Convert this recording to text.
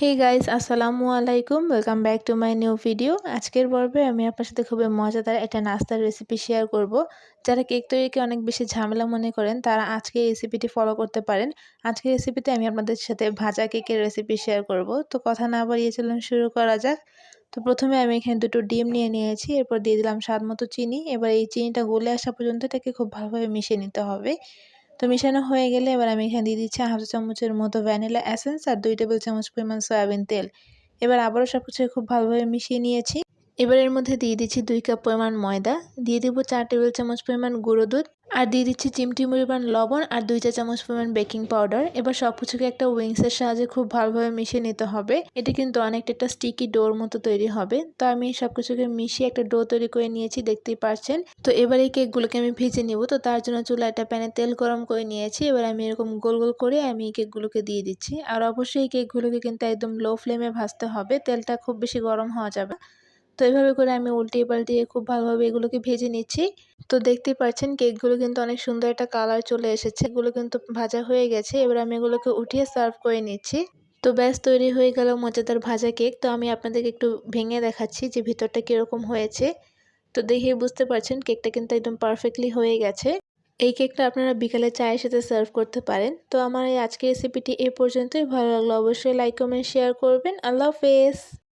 হে guys আসসালামু আলাইকুম welcome back to my new video আজকের পর্বে আমি আপনার সাথে খুবই মজাদার একটা নাস্তার রেসিপি শেয়ার করব। যারা কেক তৈরিকে অনেক বেশি ঝামেলা মনে করেন, তারা আজকে রেসিপিটি ফলো করতে পারেন। আজকের রেসিপিতে আমি আপনাদের সাথে ভাজা কেকের রেসিপি শেয়ার করব। তো কথা না বাড়িয়ে চলুন শুরু করা যাক। তো প্রথমে আমি এখানে দুটো ডিম নিয়ে নিয়েছি, এরপর দিয়ে দিলাম স্বাদ মতো চিনি। এবার এই চিনিটা গলে আসা পর্যন্ত এটাকে খুব ভালোভাবে মিশিয়ে নিতে হবে। তো মিশানো হয়ে গেলে এবার আমি এখানে দিয়ে দিচ্ছি হাফ চামচের মতো ভ্যানিলা অ্যাসেন্স আর দুই টেবিল চামচ পরিমাণ সয়াবিন তেল। এবার আবারও সব কিছু খুব ভালোভাবে মিশিয়ে নিয়েছি। এবার এর মধ্যে দিয়ে দিচ্ছি দুই কাপ পরিমাণ ময়দা, দিয়ে দেবো চার টেবিল চামচ পরিমাণ গুঁড়ো দুধ, আর দিয়ে দিচ্ছি চিমটি পরিমাণ লবণ আর দুই চা চামচ পরিমাণ বেকিং পাউডার। এবার সব কিছুকে একটা উইংসের সাহায্যে খুব ভালোভাবে মিশিয়ে নিতে হবে। এটা কিন্তু অনেকটা একটা স্টিকি ডোর মতো তৈরি হবে। তো আমি সব কিছুকে মিশিয়ে একটা ডো তৈরি করে নিয়েছি, দেখতেই পারছেন। তো এবার এই কেকগুলোকে আমি ভেজে নিব। তো তার জন্য চুলা একটা প্যানে তেল গরম করে নিয়েছি। এবার আমি এরকম গোল গোল করে আমি এই কেকগুলোকে দিয়ে দিচ্ছি। আর অবশ্যই এই কেকগুলোকে কিন্তু একদম লো ফ্লেমে ভাজতে হবে। তেলটা খুব বেশি গরম হওয়া যাবে তো এইভাবে করে আমি উল্টিয়ে পাল্টিয়ে খুব ভালোভাবে এগুলোকে ভেজে নিচ্ছি। তো দেখতেই পাচ্ছেন কেকগুলো কিন্তু অনেক সুন্দর একটা কালার চলে এসেছে। এগুলো কিন্তু ভাজা হয়ে গেছে। এবার আমি এগুলোকে উঠিয়ে সার্ভ করে নিচ্ছি। তো ব্যাস, তৈরি হয়ে গেল মজাদার ভাজা কেক। তো আমি আপনাদেরকে একটু ভেঙে দেখাচ্ছি যে ভিতরটা কীরকম হয়েছে। তো দেখে বুঝতে পারছেন কেকটা কিন্তু একদম পারফেক্টলি হয়ে গেছে। এই কেকটা আপনারা বিকালে চায়ের সাথে সার্ভ করতে পারেন। তো আমার এই আজকের রেসিপিটি এ পর্যন্তই। ভালো লাগল অবশ্যই লাইক, কমেন্ট, শেয়ার করবেন। আল্লাহ হাফেজ।